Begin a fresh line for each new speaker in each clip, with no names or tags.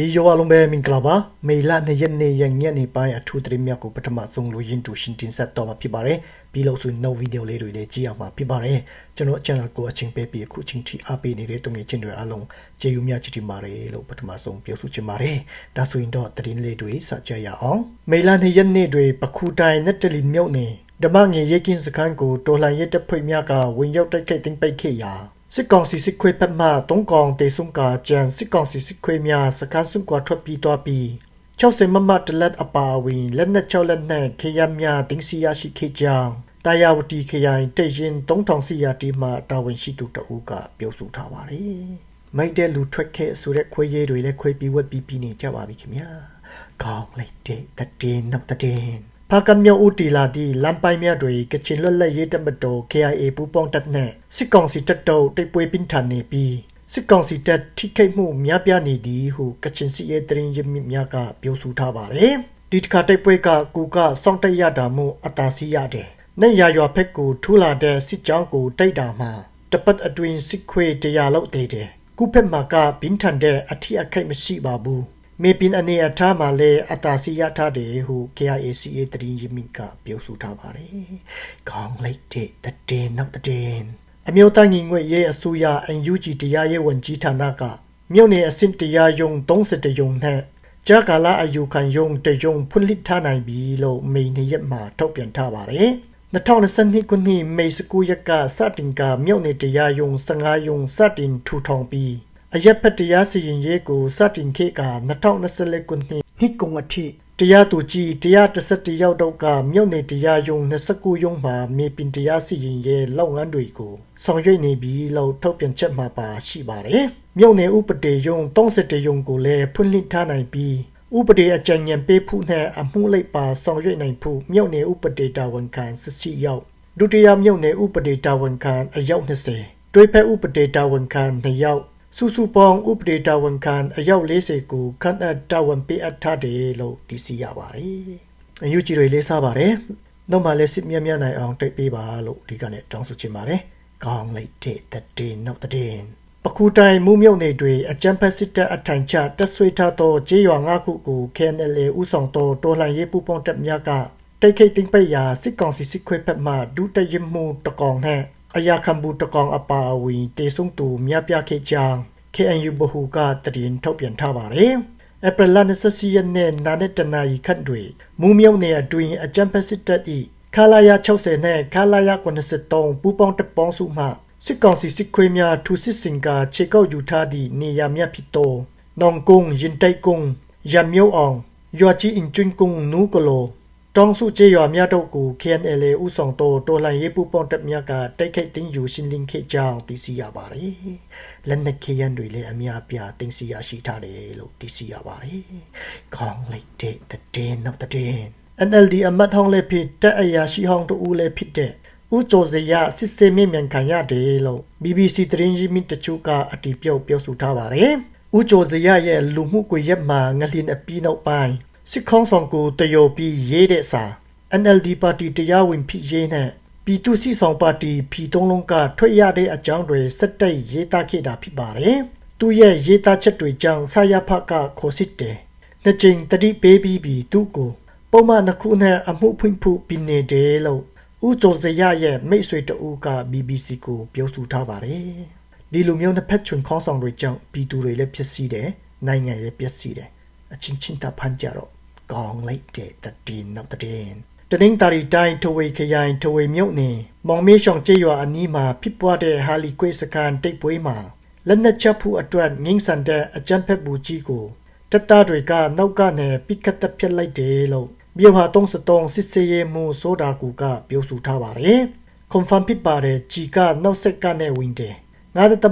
ဟီယောအလုံးပဲမင်္ဂလာပါမေလ2ရက်နေ့ရက်ညနေပိုင်းအထူးသတင်းများကိုပထမဆုံးလိုရင်းတူရှင်းတင်ဆက်တော့မှာဖြစ်ပါတယ်ပြီးလို့ဆိုနောက်ဗီဒီယိုလေးတွေလည်းကြည့်အောင်မှာဖြစ်ပါတယ်ကျွန်တော် channel ကိုအချင်းပေးပြီးအခုချင်းထိအားပေးနေတဲ့တုံငယ်ချင်းတွေအားလုံးကျေးဇူးများချစ်တင်ပါတယ်လို့ပထမဆုံးပြောဆိုချင်ပါတယ်ဒါဆိုရင်တော့သတင်းလေးတွေစကြရအောင်မေလ2ရက်နေ့တွေပခုတိုင်းနဲ့တလီမြုပ်နေဓမ္မငယ်ရဲကင်းစခန်းကိုတော်လှန်ရေးတပ်ဖွဲ့များကဝင်ရောက်တိုက်ခိုက်သိမ်းပိုက်ခဲ့ရာ စစ်ကောင်စီစစ်ခွေးဖက်မှတုံးကောင်တေဆုံကကြံစစ်ကောင်စီစစ်ခွေးများစကန်စွန်ကွာထွက်ပြီးသွားပြီး60မမတလက်အပါဝင်လက်နက်6လက်နက်ခေရများတင်းစီရရှိခဲ့ကြောင်းတာယာဝတီခရိုင်တရင်3000စီယာတီမှတာဝန်ရှိသူတအုပ်ကပြောဆိုထားပါတယ်။မိုက်တဲ့လူထွက်ခဲ့ဆိုတဲ့ခွေးရည်တွေလည်းခွေးပြီးဝက်ပြီးပြီးနေကြပါပြီခင်ဗျာ။ကောင်းလိုက်တဲ့တည်နောက်တည် ဖာကမြောက်ဦးတီလာဒီလမ်ပိုင်မြတွေကချင်လွတ်လပ်ရေးတမတော် KIA ပူပေါင်းတပ်နဲ့စစ်ကောင်စီတပ်တော်တိတ်ပွဲပင်ထန်နေပြီးစစ်ကောင်စီတပ်ထိခိုက်မှုများပြားနေသည်ဟုကချင်စီရဲ့တရင်ရမြများကပြောဆိုထားပါတယ်ဒီတစ်ခါတိတ်ပွဲကကူကစောင့်တက်ရတာမှုအတားစီရတယ်နဲ့ရရွာဖက်ကိုထူလာတဲ့စစ်ကြောင်းကိုတိုက်တာမှာတပတ်အတွင်းစစ်ခွေတရားလောက်သေးတယ်ကုဖက်မှာကပင်ထန်တဲ့အထီးအခိုက်မရှိပါဘူး မေပင်အနေအထားမှာလည်းအတာစီရထားတယ်ဟု KIACA တရင်ရမိကပြောဆိုထားပါတယ်။ခေါင်းလိုက်တဲ့တည်နောက်တည်အမျိုးသားညီငွေရဲ့အစိုးရ UNG တရားရေးဝန်ကြီးဌာနကမြို့နယ်အဆင့်တရားရုံး30ရုံနဲ့ကြာကာလအယူခံရုံးတရုံဖွင့်လှစ်ထားနိုင်ပြီလို့မိန်ရက်မှာထုတ်ပြန်ထားပါတယ်။2022ခုနှစ်မေ19ရက်ကစတင်ကမြို့နယ်တရားရုံး15ရုံးစတင်ထူထောင်ပြီး အရက်ဖက်တရားစီရင်ရေးကိုစတင်ခေတ်က2024ခုနှစ်နှစ်ကုန်အထိတရားသူကြီး131ရောက်တော့ကမြို့နယ်တရားရုံး29ရုံးမှာမြေပြင်တရားစီရင်ရေးလောက်ငန်းတွေကိုဆောင်ရွက်နေပြီးလို့ထုတ်ပြန်ချက်မှာပါရှိပါတယ်။မြို့နယ်ဥပဒေရုံး30ရုံးကိုလည်းဖွင့်လှစ်ထားနိုင်ပြီးဥပဒေအကြံဉာဏ်ပေးဖို့နဲ့အမှုလိုက်ပါဆောင်ရွက်နိုင်ဖို့မြို့နယ်ဥပဒေတာဝန်ခံစစ်စီရောက်ဒုတိယမြို့နယ်ဥပဒေတာဝန်ခံအယောက်20တွဲဖက်ဥပဒေတာဝန်ခံ2ယောက် စုစုပေါင်းဥပဒေတာဝန်ခံအယောက်40ကိုခန့်အပ်တာဝန်ပေးအပ်ထားတယ်လို့သိရှိရပါတယ်။အယူကြီးတွေလေးစားပါတယ်။နောက်မှလည်းစစ်မြတ်မြတ်နိုင်အောင်တိတ်ပေးပါလို့ဒီကနေ့တောင်းဆိုချင်ပါတယ်။ကောင်းလိုက်တဲ့တဲ့နောက်တဲ့ပခုတိုင်မှုမြုပ်နေတွေအကြံဖက်စစ်တပ်အထိုင်ချတက်ဆွေးထားသောကြေးရွာ၅ခုကို KNL ဥဆောင်သောတော်လှန်ရေးပူးပေါင်းတပ်များကတိတ်ခိတ်သိမ့်ပိတ်ရာစစ်ကောင်စီစစ်ခွေဖက်မှဒုတရမှုတကောင်နဲ့ အယာခံဘူးတကောင်အပါအဝင်တေဆုံတူမြပြခဲ့ကြောင်း KNU ဘဟုကတရင်ထုတ်ပြန်ထားပါတယ်။ဧပြီလ24ရက်နေ့နာနဲ့တနာရီခန့်တွင်မူးမြုံနယ်အတွင်းအကြံဖက်စစ်တပ်၏ခလာယာ60နဲ့ခလာယာ93ပူပေါင်းတပ်ပေါင်းစုမှစစ်ကောင်စီစစ်ခွေးများထူစစ်စင်ကခြေကောက်ယူထားသည့်နေရာမြဖြစ်သောနောင်ကုန်းရင်တိုက်ကုန်းရံမြုံအောင်ရွာကြီးအင်ကျွန်းကုန်းနူးကလို တောင်စုကျေးရွာများတို့ကို KNL ဥဆောင်သောတော်လှန်ရေးပူးပေါင်းတပ်များကတိုက်ခိုက်သိမ်းယူရှင်းလင်းခဲ့ကြောင်းသိရှိရပါတယ်။လက်နက်ခဲယမ်းတွေလည်းအများပြားသိမ်းဆီးရရှိထားတယ်လို့သိရှိရပါတယ်။ခေါင်းလိုက်တဲ့တဲ့နောက်တဲ့ NLD အမတ်ဟောင်းလည်းဖြစ်တက်အရာရှိဟောင်းတို့ဦးလည်းဖြစ်တဲ့ဦးကျော်စရစစ်စေးမြင့်မြန်ခံရတယ်လို့ BBC သတင်းရင်းမြစ်တချို့ကအတီးပြုတ်ပြောဆိုထားပါတယ်။ဦးကျော်စရရဲ့လူမှုကွန်ရက်မှာငလျင်အပြီးနောက်ပိုင်း စစ်ခေါင်းဆောင်ကိုတယောပြီးရေးတဲ့စာ NLD ပါတီတရားဝင်ဖြစ်ရေးနဲ့ပြည်သူ့စီဆောင်ပါတီဖီတုံးလုံးကထွက်ရတဲ့အကြောင်းတွေစက်တိုက်ရေးသားခဲ့တာဖြစ်ပါတယ်။သူရဲ့ရေးသားချက်တွေကြောင့်ဆရာဖကခေါ်စစ်တယ်။နှစ်ကြိမ်တတိပေးပြီးပြီးသူ့ကိုပုံမှန်တစ်ခုနဲ့အမှုဖွင့်ဖို့ပြင်နေတယ်လို့ဦးကျော်စရရဲ့မိတ်ဆွေတဦးက BBC ကိုပြောဆိုထားပါတယ်။ဒီလိုမျိုးနှစ်ဖက်ချွန်ခေါင်းဆောင်တွေကြောင့်ပြည်သူတွေလည်းဖြစ်စီတယ်။နိုင်ငံလည်းပျက်စီးတယ်။အချင်းချင်းတဖန်ကြတော့ ကောင်းလိုက်တဲ့တည်နောက်တည်တနင်္သာရီတိုင်းထဝေခရိုင်ထဝေမြို့နယ်မောင်မေးရှောင်ကျေးရွာအနီးမှာဖြစ်ပွားတဲ့ဟာလီကွေစကန်တိတ်ပွဲမှာလက်နက်ချက်ဖို့အတွက်ငင်းဆန်တဲ့အကြမ်းဖက်မှုကြီးကိုတပ်သားတွေကနောက်ကနေပိကတ်တက်ပြစ်လိုက်တယ်လို့မြို့ဟာ33စစ်စေးရဲမှုဆိုတာကူကပြောဆိုထားပါတယ်။ confirm ဖြစ်ပါတယ်ကြီးကနောက်ဆက်ကနေဝင်တယ်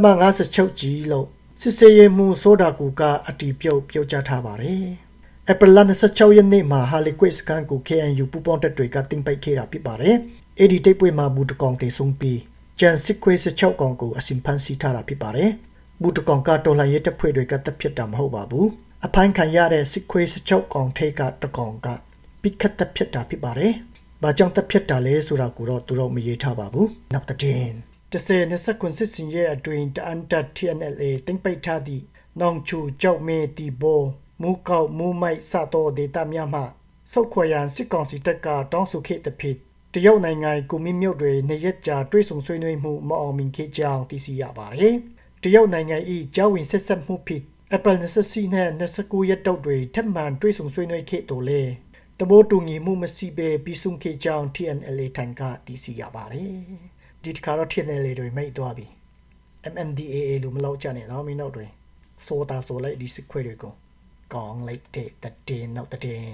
9.56ကြီးလို့စစ်စေးရဲမှုဆိုတာကူကအတီးပြုတ်ပြောကြားထားပါတယ်။ ဧပြီလ26ရက်နေ့မှာဟာလီကွစ်ကန်ကို KNU ပူပေါင်းတပ်တွေကတင်ပိုက်ခဲ့တာဖြစ်ပါတယ်။အဲ့ဒီတိတ်ပွဲမှာဘူတကောင်တေဆုံးပြီးဂျန်စစ်ခွေး16ကောင်ကိုအစင်ဖန်စီထားတာဖြစ်ပါတယ်။ဘူတကောင်ကတော်လှန်ရေးတပ်ဖွဲ့တွေကတပ်ဖြစ်တာမဟုတ်ပါဘူး။အဖိုင်းခံရတဲ့စစ်ခွေး16ကောင်ထိတ်ကတကောင်ကပိခတ်တပ်ဖြစ်တာဖြစ်ပါတယ်။ဘာကြောင့်တပ်ဖြစ်တာလဲဆိုတာကိုတော့သူတို့မရေးထားပါဘူး။နောက်တဲ့တဆယ်နှစ်စကွန်စစ်စင်ရဲ့အတွင်တအန်တ TNLA တင်ပိုက်ထားသည့်နောင်ချူကြောက်မဲတီဘော မူကောက်မူမိုက်စတော့ဒေတာများမှစုတ်ခွေရန်စစ်ကောင်စီတပ်ကတောင်းဆိုခဲ့တဲ့ဖြစ်တရုတ်နိုင်ငံကူမင်းမြို့တွင်နေရက်ကြာတွဲဆုံဆွေးနွေးမှုမအောင်မြင်ခဲ့ကြောင်းသိရှိရပါတယ်။တရုတ်နိုင်ငံ၏ကြောင်းဝင်ဆက်ဆက်မှုဖြစ် Apple 24နဲ့29ရက်တောက်တွေထပ်မံတွဲဆုံဆွေးနွေးခဲ့တော်လဲတဘိုးတူညီမှုမရှိဘဲပြီးဆုံးခဲ့ကြောင်း TNLA ထံကသိရှိရပါတယ်။ဒီတစ်ခါတော့ TNLA တွေမိတ်သွားပြီ။ MNDAA လို့မလောက်ကြနဲ့နော်မင်းတို့တွေဆိုတာဆိုလိုက်ဒီ စစ်ခွေတွေကိုကောင်းလိုက်တဲ့တည်နောက်တည်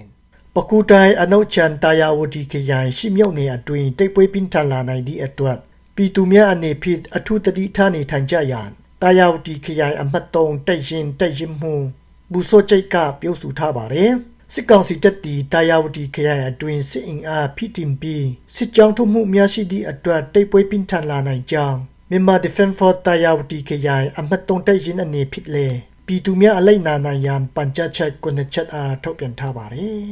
ပကူတိုင်အနောက်ချန်တာယာဝတီခရိုင်ရှိမြုပ်နေအတွင်တိတ်ပွဲပင်ထန်လာနိုင်သည့်အတွက်ပြည်သူများအနေဖြင့်အထူးတတိထားနေထိုင်ကြရန်တာယာဝတီခရိုင်အမှတ်3တိုက်ရင်တိုက်ရင်မှုဘူဆိုချိတ်ကပြုစုထားပါတယ်စစ်ကောင်စီတပ်တီတာယာဝတီခရိုင်အတွင်စစ်အင်အားဖိတင်ပြီးစစ်ကြောင်းထုမှုများရှိသည့်အတွက်တိတ်ပွဲပင်ထန်လာနိုင်ကြောင်းမြန်မာ Defense Force တာယာဝတီခရိုင်အမှတ်3တိုက်ရင်အနေဖြစ်လေ ပြည်သူများအလိုက်နာနိုင်ရန်ပန်ကြားချက်ကုနှစ်ချက်အားထုတ်ပြန်ထားပါတယ်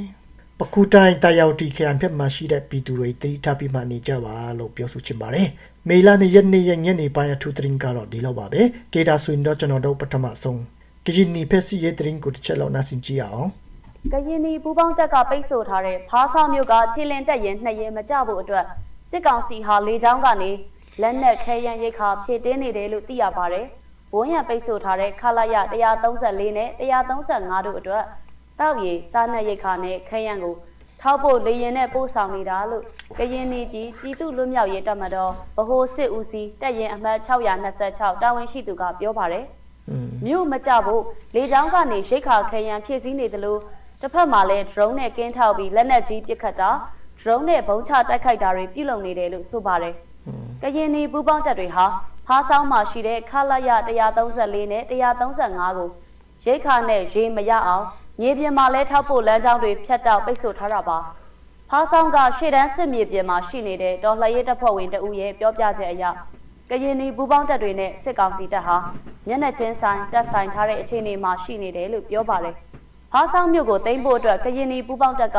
ပကူတိုင်းတာယာဝတီခရိုင်ဖက်မှရှိတဲ့ပြည်သူတွေတိထားပြီးမှနေကြပါလို့ပြောဆိုချင်ပါတယ်မေလာနေရက်နေရညနေပိုင်းအထူးသတင်းကတော့ဒီလောက်ပါပဲကေတာဆွင်တော့ကျွန်တော်တို့ပထမဆုံးကရင်နီဖက်စီရဲ့သတင်းကိုတစ်ချက်လောက်နားဆင်ကြည့်အောင်
ကရင်နီပူပေါင်းတက်ကပိတ်ဆို့ထားတဲ့ဖားဆောင်မြို့ကခြေလင်းတက်ရင်နှစ်ရင်မကြဖို့အတွက်စစ်ကောင်စီဟာလေကြောင်းကနေလက်နက်ခဲယမ်းရိတ်ခါဖြည့်တင်းနေတယ်လို့သိရပါတယ်။ ဘိုးရံပိတ်ဆို့ထားတဲ့ခလာရ134နဲ့135တို့အတွက်တောက်ရည်စားနပ်ရိတ်ခါနဲ့ခဲယမ်းကိုထောက်ဖို့လေရင်နဲ့ပို့ဆောင်နေတာလို့ကရင်နီပြည်ပြည်သူ့လွတ်မြောက်ရေးတပ်မတော်ဗဟိုစစ်ဦးစီးတပ်ရင်အမှတ်626တာဝန်ရှိသူကပြောပါတယ်။မြို့မကြဖို့လေကြောင်းကနေရိတ်ခါခဲယံဖြည့်ဆည်းနေသလိုတစ်ဖက်မှာလည်း drone နဲ့ကင်းထောက်ပြီးလက်နက်ကြီးပစ်ခတ်တာ drone နဲ့ဘုံချတိုက်ခိုက်တာတွေပြုလုပ်နေတယ်လို့ဆိုပါတယ်။ကရင်နီပူပေါင်းတပ်တွေဟာ ဖားဆောင်မှာရှိတဲ့ခလာရ134နဲ့135ကိုရိတ်ခါနဲ့ရေမရအောင်မြေပြင်မှာလဲထောက်ဖို့လမ်းကြောင်းတွေဖြတ်တောက်ပိတ်ဆို့ထားတာပါ။ဖားဆောင်ကရှေ့တန်းစစ်မြေပြင်မှာရှိနေတဲ့တော်လှန်ရေးတပ်ဖွဲ့ဝင်တအူရဲ့ပြောပြချက်အရကရင်နီပူပေါင်းတပ်တွေနဲ့စစ်ကောင်စီတပ်ဟာမျက်နှာချင်းဆိုင်တပ်ဆိုင်ထားတဲ့အခြေအနေမှာရှိနေတယ်လို့ပြောပါတယ်။ဟားဆောင်မြို့ကိုသိမ်းဖို့အတွက်ကရင်နီပူပေါင်းတပ်က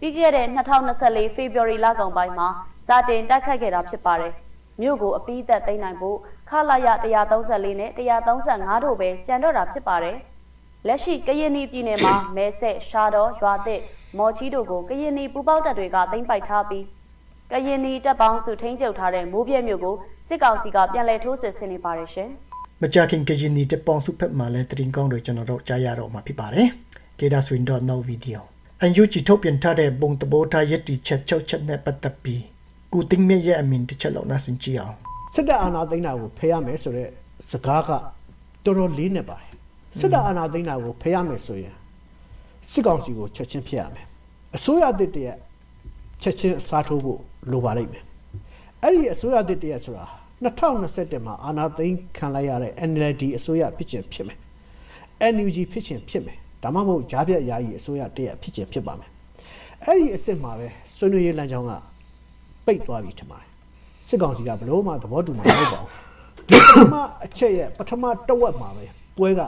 ပြီးခဲ့တဲ့2024ဖေဖော်ဝါရီလကုန်ပိုင်းမှာစတင်တိုက်ခိုက်ခဲ့တာဖြစ်ပါတယ်။ မြို့ကိုအပိသက်သိမ်းနိုင်ဖို့ခလာရ134နဲ့135တို့ပဲကြံတော့တာဖြစ်ပါတယ်။လက်ရှိကရင်နီပြည်နယ်မှာမဲဆက်ရှာတော်ရွာသစ်မော်ချီတို့ကိုကရင်နီပူပေါင်းတပ်တွေကသိမ်းပိုက်ထားပြီးကရင်နီတပ်ပေါင်းစုထိန်းချုပ်ထားတဲ့မိုးပြဲမြို့ကိုစစ်ကောင်စီကပြန်လည်ထိုးစစ်ဆင်နေပါတယ်ရှင်။
မကြခင်ကရင်နီတပောင်စုဖက်မှာလည်းသတင်းကောင်းတွေကျွန်တော်တို့ကြားရတော့မှာဖြစ်ပါတယ်ကေတာဆွင်တော့ now video အန်ယူဂျီထုတ်ပြန်ထားတဲ့ဘုံတဘောထားရက်တီချက်၆ချက်နဲ့ပတ်သက်ပြီး ကုတင်မြရဲ့အမင်တစ်ချက်လောက်နားဆင်ကြည့်အောင်
စစ်တပ်အာဏာသိမ်းတာကိုဖယ်ရမယ်ဆိုတော့စကားကတော်တော်လေးနေပါတယ်စစ်တပ်အာဏာသိမ်းတာကိုဖယ်ရမယ်ဆိုရင်စစ်ကောင်စီကိုချက်ချင်းဖျက်ရမယ်အစိုးရအသစ်တည်းချက်ချင်းအစားထိုးဖို့လိုပါလိမ့်မယ်အဲ့ဒီအစိုးရအသစ်တည်းဆိုတာ2021မှာအာဏာသိမ်းခံလိုက်ရတဲ့ NLD အစိုးရဖြစ်ခြင်းဖြစ်မယ် NUG ဖြစ်ခြင်းဖြစ်မယ်ဒါမှမဟုတ်ဂျားပြတ်ယာယီအစိုးရတည်းဖြစ်ခြင်းဖြစ်ပါမယ်အဲ့ဒီအစ်စ်မှာပဲဆွေးနွေးရေးလမ်းကြောင်းက ပိတ်သွားပြီထင်ပါတယ်စစ်ကောင်စီကဘလို့မှသဘောတူမှာမဟုတ်ပါဘူးဒီပထမအချက်ရဲ့ပထမတစ်ဝက်မှာပဲပွဲက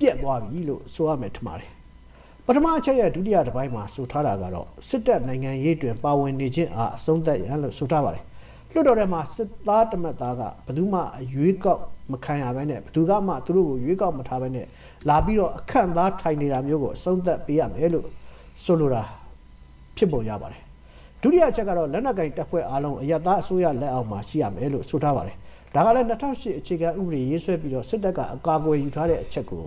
ပြက်သွားပြီလို့ဆိုရမယ်ထင်ပါတယ်ပထမအချက်ရဲ့ဒုတိယတစ်ပိုင်းမှာဆိုထားတာကတော့စစ်တပ်နိုင်ငံရေးတွင်ပါဝင်နေခြင်းအားအဆုံးသတ်ရန်လို့ဆိုထားပါတယ်လွှတ်တော်ထဲမှာစစ်သားတမတ်သားကဘယ်သူမှအရွေးကောက်မခံရဘဲနဲ့ဘယ်သူကမှသူတို့ကိုရွေးကောက်မထားဘဲနဲ့လာပြီးတော့အခန့်သားထိုင်နေတာမျိုးကိုအဆုံးသတ်ပေးရမယ်လို့ဆိုလိုတာဖြစ်ပေါ်ရပါတယ် ဒုတိယအချက်ကတော့လက်နက်ကင်တပ်ဖွဲ့အားလုံးအယက်သားအစိုးရလက်အောက်မှာရှိရမယ်လို့ဆိုထားပါတယ်။ဒါကလည်း2008အခြေခံဥပဒေရေးဆွဲပြီးတော့စစ်တပ်ကအကာအကွယ်ယူထားတဲ့အချက်ကို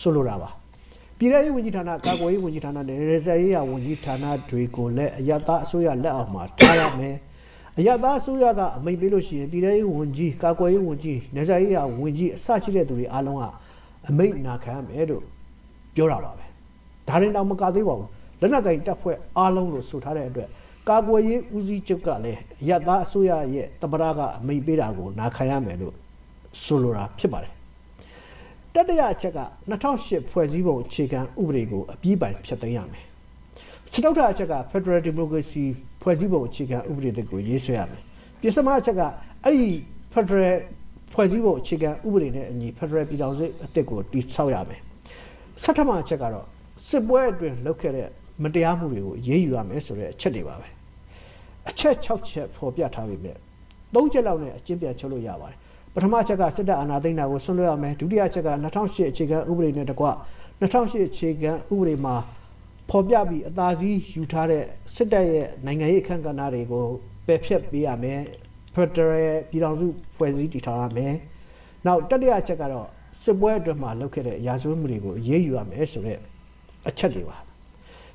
ဆိုလိုတာပါ။ပြည်ထောင်စုဝန်ကြီးဌာနကာကွယ်ရေးဝန်ကြီးဌာနနဲ့ရေစရေးရဝန်ကြီးဌာနတွေကိုလည်းအယက်သားအစိုးရလက်အောက်မှာထားရမယ်။အယက်သားအစိုးရကအမိန့်ပေးလို့ရှိရင်ပြည်ထောင်စုဝန်ကြီးကာကွယ်ရေးဝန်ကြီးနေစရေးရဝန်ကြီးအစရှိတဲ့သူတွေအားလုံးကအမိန့်နာခံရမယ်လို့ပြောတာပါပဲ။ဒါရင်တော့မကသေးပါဘူးလက်နက်ကင်တပ်ဖွဲ့အားလုံးလို့ဆိုထားတဲ့အတွက် ကာကွယ်ရေးဦးစီးချုပ်ကလည်းအရသားအစိုးရရဲ့တပရာကအမိန့်ပေးတာကိုနာခံရမယ်လို့ဆိုလိုတာဖြစ်ပါတယ်တတိယအချက်က2008ဖွဲ့စည်းပုံအခြေခံဥပဒေကိုအပြည့်ပိုင်ဖျက်သိမ်းရမယ်စတုတ္ထအချက်က Federal Democracy ဖွဲ့စည်းပုံအခြေခံဥပဒေတွေကိုရေးဆွဲရမယ်ပြစမအချက်ကအဲ့ဒီ Federal ဖွဲ့စည်းပုံအခြေခံဥပဒေနဲ့အညီ Federal ပြည်ထောင်စုအသစ်ကိုတည်ဆောက်ရမယ်ဆဋ္ဌမအချက်ကတော့စစ်ပွဲအတွင်းလုပ်ခဲ့တဲ့မတရားမှုတွေကိုအရေးယူရမယ်ဆိုတဲ့အချက်တွေပါပဲ အချက်6ချက်ဖော်ပြထားပြီမြဲ3ချက်လောက်နဲ့အကျင့်ပြန်ချုပ်လို့ရပါတယ်ပထမချက်ကစစ်တပ်အာဏာသိမ်းတာကိုဆွံ့လွှဲရမယ်ဒုတိယချက်က2008အခြေခံဥပဒေနဲ့တကွ2008အခြေခံဥပဒေမှာဖော်ပြပြီးအသာစီးယူထားတဲ့စစ်တပ်ရဲ့နိုင်ငံရေးအခန့်ကဏ္ဍတွေကိုပယ်ဖျက်ပေးရမယ်ဖက်ဒရယ်ပြည်ထောင်စုဖွဲ့စည်းတည်ထောင်ရမယ်နောက်တတိယချက်ကတော့စစ်ပွဲအတွက်မှာလုပ်ခဲ့တဲ့ရာဇဝတ်မှုတွေကိုအရေးယူရမယ်ဆိုတဲ့အချက်တွေပါ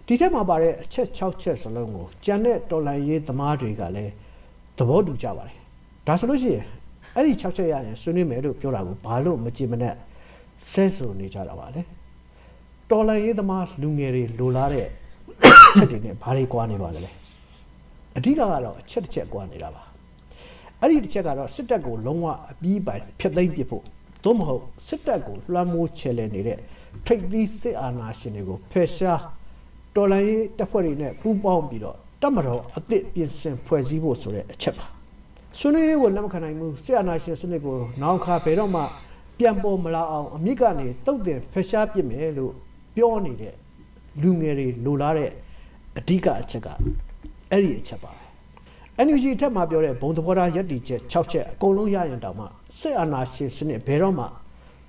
ဒီထက်မှာပါတဲ့အချက်6ချက်စလုံးကိုကြံတဲ့တော်လိုင်းရေးသမားတွေကလည်းသဘောတူကြပါတယ်ဒါဆိုလို့ရှိရင်အဲ့ဒီ6ချက်ရရင်ဆွေးနွေးမယ်လို့ပြောတာကိုဘာလို့မကြင်မနဲ့ဆဲဆိုနေကြတာပါလဲတော်လိုင်းရေးသမားလူငယ်တွေလိုလားတဲ့ချက်တွေနဲ့ဘာတွေကွာနေပါလဲအဓိကကတော့အချက်တစ်ချက်ကွာနေတာပါအဲ့ဒီတစ်ချက်ကတော့စစ်တပ်ကိုလုံးဝအပြီးပိုင်ဖျက်သိမ်းပစ်ဖို့သို့မဟုတ်စစ်တပ်ကိုလွှမ်းမိုးချယ်လှယ်နေတဲ့ထိပ်သီးစစ်အာဏာရှင်တွေကိုဖယ်ရှား တော်လိုင်းရေးတပ်ဖွဲ့တွေနဲ့ပူးပေါင်းပြီးတော့တပ်မတော်အသစ်ပြင်ဆင်ဖွဲ့စည်းဖို့ဆိုတဲ့အချက်ပါဆွေးနွေးရေးကိုလက်မခံနိုင်ဘူးဆရာနာရှင်စနစ်ကိုနောက်ခါဘယ်တော့မှပြန်ပေါ်မလာအောင်အမြင့်ကနေတုတ်တင်ဖယ်ရှားပစ်မယ်လို့ပြောနေတဲ့လူငယ်တွေလိုလားတဲ့အဓိကအချက်ကအဲ့ဒီအချက်ပါပဲ NUG ထက်မှပြောတဲ့ဘုံသဘောထားယက်တီချက်6ချက်အကုန်လုံးရရင်တောင်မှစစ်အာဏာရှင်စနစ်ဘယ်တော့မှ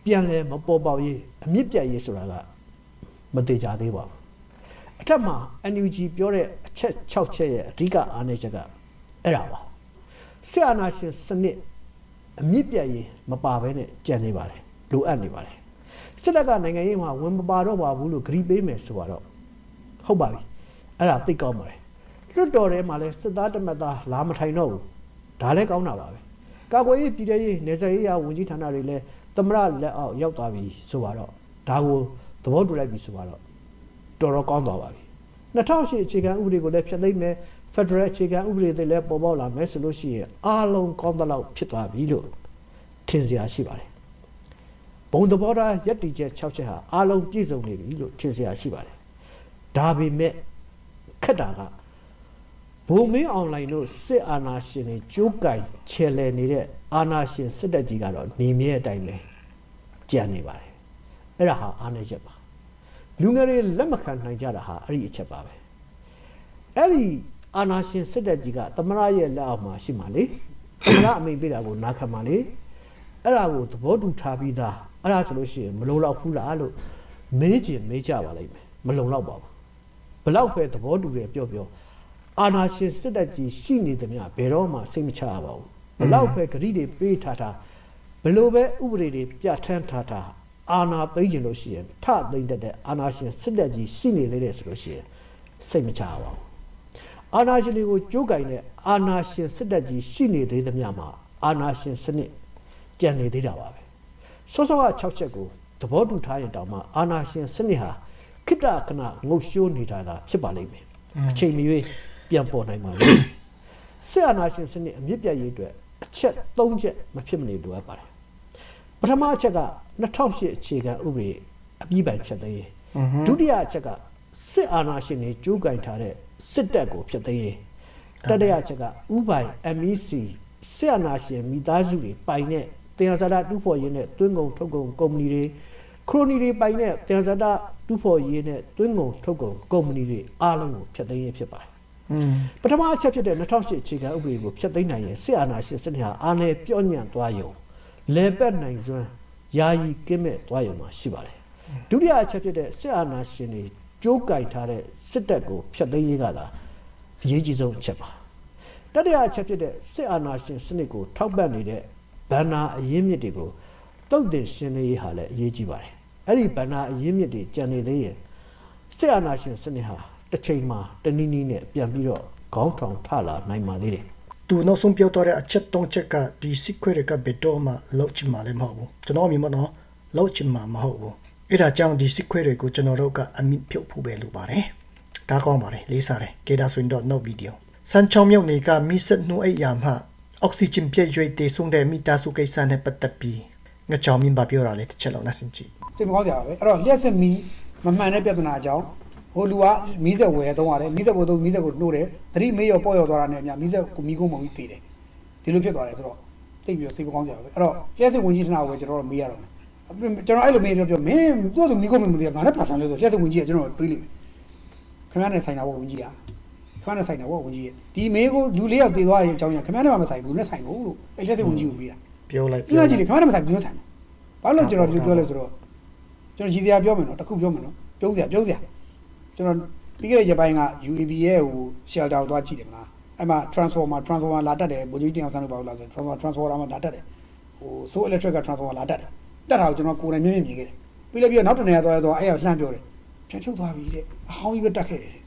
ပြန်လဲမပေါ်ပေါက်ရေးအမြင့်ပြတ်ရေးဆိုတာကမသေးကြသေးပါဘူး အထက်မှာ NUG ပြောတဲ့အချက်6ချက်ရဲ့အဓိကအားနည်းချက်ကအဲ့ဒါပါဆရာနာရှင်စနစ်အမြင့်ပြတ်ရေးမပါဘဲနဲ့ကြံနေပါတယ်လိုအပ်နေပါတယ်စစ်တပ်ကနိုင်ငံရေးမှာဝင်မပါတော့ပါဘူးလို့ဂရီးပေးမယ်ဆိုတော့ဟုတ်ပါပြီအဲ့ဒါသိကောင်းပါတယ်လွတ်တော်ထဲမှာလဲစစ်သားတမတ်သားလာမထိုင်တော့ဘူးဒါလည်းကောင်းတာပါပဲကာကွယ်ရေးပြည်ထရေးနေဆက်ရေးရာဝန်ကြီးဌာနတွေလည်းသမရလက်အောက်ရောက်သွားပြီဆိုတော့ဒါကိုသဘောတူလိုက်ပြီဆိုတော့ တော်တော်ကောင်းသွားပါပြီ2008အခြေခံဥပဒေကိုလည်းဖျက်သိမ်းမယ်ဖက်ဒရယ်အခြေခံဥပဒေတွေလည်းပေါ်ပေါက်လာမယ်ဆိုလို့ရှိရင်အားလုံးကောင်းသလောက်ဖြစ်သွားပြီလို့ထင်စရာရှိပါတယ်ဘုံသဘောထားယက်တီချက်6ချက်ဟာအားလုံးပြည့်စုံနေပြီလို့ထင်စရာရှိပါတယ်ဒါပေမဲ့ခက်တာကဘုံမင်းအွန်လိုင်းတို့စစ်အာဏာရှင်တွေကြိုးကင်ချယ်လှယ်နေတဲ့အာဏာရှင်စစ်တပ်ကြီးကတော့နေမြဲအတိုင်းပဲကြံနေပါတယ်အဲ့ဒါဟာအားနည်းချက်ပါ လူငယ်တွေလက်မခံနိုင်ကြတာဟာအဲ့ဒီအချက်ပါပဲအဲ့ဒီအာနာရှင်စစ်တပ်ကြီးကသမရရဲ့လက်အောက်မှာရှိမှလေသမရအမိန်ပေးတာကိုနားခံမှလေအဲ့ဒါကိုသဘောတူထားပြီးသားအဲ့ဒါဆိုလို့ရှိရင်မလုံလောက်ဘူးလားလို့မေးချင်မေးကြပါလိမ့်မယ်မလုံလောက်ပါဘူးဘလောက်ပဲသဘောတူတယ်ပြောပြောအာနာရှင်စစ်တပ်ကြီးရှိနေသမျှဘယ်တော့မှစိတ်မချရပါဘူးဘလောက်ပဲဂရိတွေပေးထားထားဘလို့ပဲဥပဒေတွေပြဋ္ဌာန်းထားထား အာနာသိမ့်ကျင်လို့ရှိရင်ထသိမ့်တတ်တဲ့အာနာရှင်စစ်တပ်ကြီးရှိနေသေးတယ်ဆိုလို့ရှိရင်စိတ်မချရပါဘူးအာနာရှင်တွေကိုကြိုးကင်တဲ့အာနာရှင်စစ်တပ်ကြီးရှိနေသေးသမျှမှာအာနာရှင်စနစ်ကြံနေသေးတာပါပဲစောစောက6ချက်ကိုသဘောတူထားရင်တောင်မှအာနာရှင်စနစ်ဟာခိတ္တကနငုတ်ရှိုးနေတာသာဖြစ်ပါလိမ့်မယ်အချိန်မရွေးပြန်ပေါ်နိုင်ပါလိမ့်မယ်စစ်အာဏာရှင်စနစ်အမြင့်ပြတ်ရေးအတွက်အချက်၃ချက်မဖြစ်မနေလိုအပ်ပါတယ်ပ ထမအချက်က2008အခြေခံဥပဒေအပြီးပိုင်ဖြတ်သိမ်းရေးဒုတိယအချက်ကစစ်အာဏာရှင်တွေကြိုးကင်ထားတဲ့စစ်တပ်ကိုဖြတ်သိမ်းရေးတတိယအချက်ကဥပိုင် MEC စစ်အာဏာရှင်မိသားစုတွေပိုင်တဲ့တရားစတာတူဖို့ရင်းနဲ့တွင်းကုန်ထုတ်ကုန်ကုမ္ပဏီတွေခရိုနီတွေပိုင်တဲ့တရားစတာတူဖို့ရင်းနဲ့တွင်းကုန်ထုတ်ကုန်ကုမ္ပဏီတွေအားလုံးကိုဖြတ်သိမ်းရေးဖြစ်ပါတယ်
อืม
ပထမအချက်ဖြစ်တဲ့2008အခြေခံဥပဒေကိုဖျက်သိမ်းနိုင်ရင်စစ်အာဏာရှင်စနစ်ဟာအာဏာပြော့ညံ့သွားရုံ လဲပတ်နိုင်စွမ်းယာယီကင်းမဲ့သွားရုံမှာရှိပါတယ်ဒုတိယအချက်ဖြစ်တဲ့စစ်အာဏာရှင်တွေကြိုးကြိုက်ထားတဲ့စစ်တပ်ကိုဖျက်သိမ်းရေးကသာအရေးကြီးဆုံးအချက်ပါတတိယအချက်ဖြစ်တဲ့စစ်အာဏာရှင်စနစ်ကိုထောက်ပံ့နေတဲ့ဗန္နာအရင်းမြစ်တွေကိုတုတ်တင်ရှင်းလင်းရေးဟာလည်းအရေးကြီးပါတယ်အဲ့ဒီဗန္နာအရင်းမြစ်တွေကြံနေသေးရင်စစ်အာဏာရှင်စနစ်ဟာတစ်ချိန်မှာတနည်းနည်းနဲ့ပြန်ပြီးတော့ခေါင်းထောင်ထလာနိုင်ပါသေးတယ်
သူနောက်ဆုံးပြောတော့တဲ့အချက်၃ချက်ကဒီစစ်ခွေတွေကဘယ်တော့မှလောက်ချင်မှလည်းမဟုတ်ဘူးကျွန်တော်အမြင်မနော်လောက်ချင်မှမဟုတ်ဘူးအဲ့ဒါကြောင့်ဒီစစ်ခွေတွေကိုကျွန်တော်တို့ကအမိဖြုတ်ဖို့ပဲလိုပါတယ်ဒါကောင်းပါတယ်လေးစားတယ်ကေဒါဆွင်တော့ no video စန်ချောင်းမြောက်နေကမိဆက်နှုတ်အိတ်ရမှာအောက်ဆီဂျင်ပြည့်ရွေးတည်ဆုံတဲ့မိသားစုကိစ္စနဲ့ပတ်သက်ပြီးငါချောင်းမြင်ပါပြောတာလေတစ်ချက်လောက်နှစင်ကြည့်
စိတ်မကောင်းစရာပဲအဲ့တော့လျှက်စစ်မီမမှန်တဲ့ပြဿနာအကြောင်း ဟိုလူကမီးစက်ဝယ်သုံးရတယ်မီးစက်ဝယ်သုံးမီးစက်ကိုနှိုးတယ်သတိမေးရောပေါ့ရောသွားတာနဲ့အများမီးစက်ကိုမီးကုန်းမုံကြီးတည်တယ်ဒီလိုဖြစ်သွားတယ်ဆိုတော့တိတ်ပြီးစိတ်မကောင်းစရာပဲအဲ့တော့လျှက်စစ်ဝင်ကြီးဌာနကိုပဲကျွန်တော်တို့မေးရတော့မယ်ကျွန်တော်အဲ့လိုမေးတော့ပြောမင်းသူ့သူမီးကုန်းမုံကြီးကငါနဲ့ပါဆန်လို့ဆိုလျှက်စစ်ဝင်ကြီးကကျွန်တော်တွေးလိမ့်မယ်ခင်ဗျားနဲ့ဆိုင်တာပေါ့ဝင်ကြီးကခင်ဗျားနဲ့ဆိုင်တာပေါ့ဝင်ကြီးဒီမေးကိုလူလေးယောက်တည်သွားရင်အကြောင်းရခင်ဗျားနဲ့မှမဆိုင်ဘူးနဲ့ဆိုင်ဘူးလို့အဲ့လျှက်စစ်ဝင်ကြီးကိုမေးတာ
ပြောလိုက်
စဉ်းစားကြည့်လေခင်ဗျားတို့မဆိုင်ဘူးဆိုင်ဘာလို့ကျွန်တော်ဒီလိုပြောလဲဆိုတော့ကျွန်တော်ကြီးစရာပြောမယ်နော်တစ်ခုပြောမယ်နော်ပြုံးစရာပြုံးစရာ ကျွန်တော်ပြီးခဲ့တဲ့ရက်ပိုင်းက UAB ရဲ့ဟို shelter ကိုသွားကြည့်တယ်မလားအဲ့မှာ transformer transformer လာတက်တယ်ဗိုလ်ကြီးတင်အောင်ဆန်းတို့ဘာလို့လာဆို transformer transformer မှာလာတက်တယ်ဟို so electric က transformer လာတက်တယ်တက်တာကိုကျွန်တော်ကိုယ်တိုင်မြင်မြင်မြင်ခဲ့တယ်ပြီးလည်းပြီးတော့နောက်တစ်နေရာသွားရတော့အဲ့ရလှမ်းပြောတယ်ပြန်ထုတ်သွားပြီတဲ့အဟောင်းကြီးပဲတက်ခဲ့တယ်တဲ့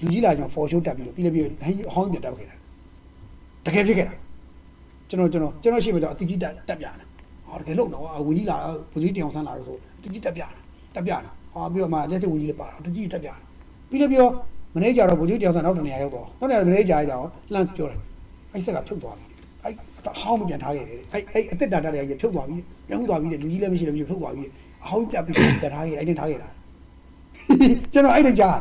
လူကြီးလာကျွန်တော် for show တက်ပြီးတော့ပြီးလည်းပြီးတော့ဟိုင်းအဟောင်းကြီးပြန်တက်ခဲ့တာတကယ်ဖြစ်ခဲ့တာကျွန်တော်ကျွန်တော်ကျွန်တော်ရှိမှတော့အတီးကြီးတက်တက်ပြတာဟောတကယ်လို့တော့ဝင်ကြီးလာဝင်ကြီးတင်အောင်ဆန်းလာလို့ဆိုအတီးကြီးတက်ပြတာတက်ပြတာ ဟောပြီးတော့မှလက်စစ်ဝင်ကြီးလည်းပါတော့တကြီးတက်ပြတာပြီးလည်းပြီးတော့မနေ့ကျတော့ဝင်ကြီးတင်အောင်ဆန်းနောက်တနေရာရောက်တော့နောက်တနေရာမနေ့ကျရတော့လန့်ပြောတယ်အဲ့ဆက်ကဖြုတ်သွားပြီအဲ့အဟောင်းမပြန်ထားခဲ့တယ်အဲ့အဲ့အသက်တာတက်တဲ့ကြီးဖြုတ်သွားပြီပြန်ဟုတ်သွားပြီလူကြီးလည်းမရှိလည်းမရှိဖြုတ်သွားပြီအဟောင်းပြပြီးပြန်ထားခဲ့အဲ့နဲ့ထားခဲ့တာကျွန်တော်အဲ့နဲ့ကြား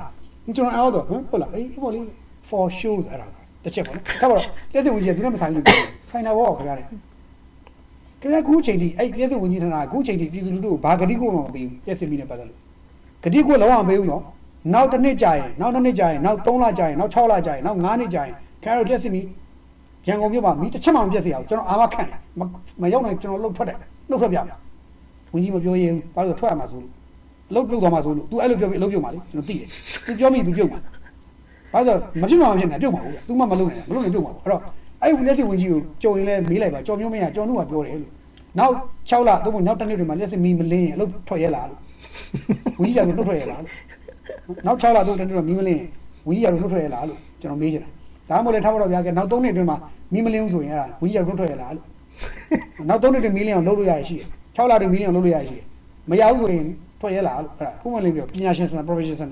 ကျွန်တော်အော်တော့ဟုတ်လားအေးဘောလေး for shows အဲ့ဒါတစ်ချက်ပေါ့နော်ဒါပါတော့လက်စစ်ဝင်ကြီးကသူနဲ့မဆိုင်ဘူးဆိုင်တာဘောခင်ဗျားတဲ့ခင်ဗျားခုချိန်ထိအဲ့လက်စစ်ဝင်ကြီးထနာခုချိန်ထိပြည်သူလူထုကိုဘာဂတိကိုမှမပေးဘူးလက်စစ်မိနဲ့ပတ်သက်လို့ဂ တိကိုလုံးဝမပေးဘူးနော်နောက်တစ်နှစ်ကြာရင်နောက်တစ်နှစ်ကြာရင်နောက်3လကြာရင်နောက်6လကြာရင်နောက်9နှစ်ကြာရင်ခင်ဗျားတို့လက်စစ်မိရန်ကုန်မြို့မှာမိတစ်ချက်မှမပြည့်စေအောင်ကျွန်တော်အာမခံတယ်မရောက်နိုင်ကျွန်တော်လှုပ်ထွက်တယ်လှုပ်ထွက်ပြမယ်ဝင်ကြီးမပြောရင်ဘာလို့ထွက်ရမှာဆိုလို့အလုပ်ပြုတ်သွားမှာဆိုလို့ तू အဲ့လိုပြောပြီးအလုပ်ပြုတ်မှာလေကျွန်တော်သိတယ် तू ပြောမိ तू ပြုတ်မှာ ဘာလို့မဖြစ်မှာမဖြစ်နဲ့ပြုတ်မှာဘူး။ तू မှမလုပ်နဲ့မလုပ်နဲ့ပြုတ်မှာပေါ့။အဲ့တော့အဲ့ဒီလက်စစ်ဝင်ကြီးကိုကြော်ရင်လည်းမေးလိုက်ပါကြော်မျိုးမရကြော်နှုတ်ကပြောတယ်လို့။နောက်6လသို့မဟုတ်နောက်တစ်နှစ်တွေမှာလက်စစ်မီမလင်းရင်အလုပ်ထွက်ရဲလားလို့။ ဝင်ကြီးကလည်းနှုတ်ထွက်ရဲလားလို့။နောက်6လသို့တစ်နှစ်တော့မီမလင်းရင်ဝင်ကြီးကလည်းနှုတ်ထွက်ရဲလားလို့ကျွန်တော်မေးချင်တာ။ဒါမှမဟုတ်လည်းထားပါတော့ဗျာကဲနောက်3နှစ်အတွင်းမှာမီမလင်းဘူးဆိုရင်အဲ့ဒါဝင်ကြီးကနှုတ်ထွက်ရဲလားလို့။နောက်3နှစ်အတွင်းမီလင်းအောင်လုပ်လို့ရရရှိတယ်။6လအတွင်းမီလင်းအောင်လုပ်လို့ရရရှိတယ်။မရဘူးဆိုရင်ထွက်ရဲလားလို့အဲ့ဒါခုမှလည်းပြောပညာရှင်စံ professional စံ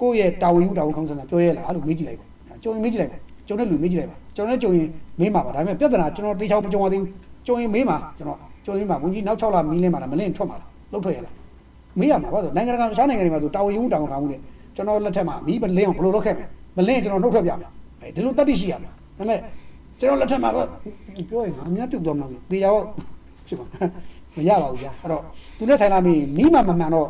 ကိုယ့်ရဲ့တာဝန်ယူတာဝန်ခေါင်းစံပြောရဲလားလို့မေးကြည့်လိုက်ပါ။ကြုံရင်မေးကြည့်လိုက်ပါ။ကြုံတဲ့လူမေးကြည့်လိုက်ပါ။ကျွန်တော်လည်းကြုံရင်မေးမှာပါဒါပေမဲ့ပြဿနာကျွန်တော်တေချောင်းမကြုံရသေးဘူး။ကြုံရင်မေးမှာကျွန်တော်ကြုံရင်မှာဝင်ကြီးနောက်6လမီးလင်းမှာလားမလင်းထွက်မှာလားလုတ်ထွက်ရလား။ မေးရမှာပါဆိုနိုင်ငံတကာတခြားနိုင်ငံတွေမှာဆိုတာဝန်ယူတာဝန်ခံမှုနဲ့ကျွန်တော်လက်ထက်မှာမီးမလင်းအောင်ဘယ်လိုလုပ်ခဲ့မလဲ။မလင်းကျွန်တော်နှုတ်ထွက်ပြမယ်။အဲဒီလိုတတ်သိရှိရမယ်။ဒါပေမဲ့ကျွန်တော်လက်ထက်မှာပြောရင်အများပြုတ်သွားမလို့တေချောင်းဖြစ်မှာမရပါဘူးကြာ။အဲ့တော့သူနဲ့ဆိုင်လာမီးမီးမှမမှန်တော့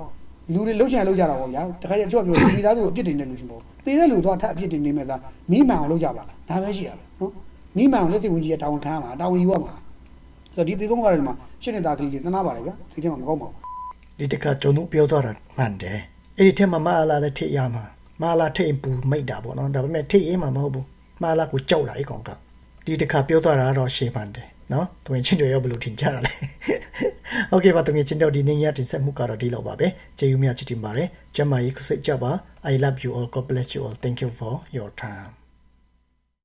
လူတွေလှုပ်ချင်လှုပ်ကြတာပေါ့ဗျာတခါကျတော့ပြောမိသားစုကိုအပြစ်တင်တဲ့လူရှင်ပေါ့တည်တဲ့လူတော့ထပ်အပြစ်တင်နေမယ်စားမိမှန်အောင်လုပ်ကြပါလားဒါပဲရှိရပဲနော်မိမှန်အောင်လက်စီဝင်ကြီးကတာဝန်ခံရမှာတာဝန်ယူရမှာဆိုတော့ဒီသေဆုံးကားတွေမှာရှင်းနေတာကလေးတွေတနာပါတယ်ဗျာဒီထဲမှာမကောင်းပါဘူး
ဒီတခါကျွန်တော်ပြောသွားတာမှန်တယ်အဲ့ဒီထက်မှာမအားလာတဲ့ထိရမှာမအားလာထိတ်ပူမိတ်တာပေါ့နော်ဒါပေမဲ့ထိအေးမှာမဟုတ်ဘူးမအားလာကိုကြောက်တာအဲ့ကောင်ကဒီတခါပြောသွားတာကတော့ရှင်းမှန်တယ်နော်တမင်ချင်းတွေရောဘယ်လိုထင်ကြတာလဲโอเคပါတမင်ချင်းတို့ဒီနေ့ညတင်ဆက်မှုကတော့ဒီလောက်ပါပဲကျေးဇူးများချစ်တင်ပါတယ်ကျမ်းမာရေးခုစိတ်ကြပါ I love you all God bless you all thank you for your time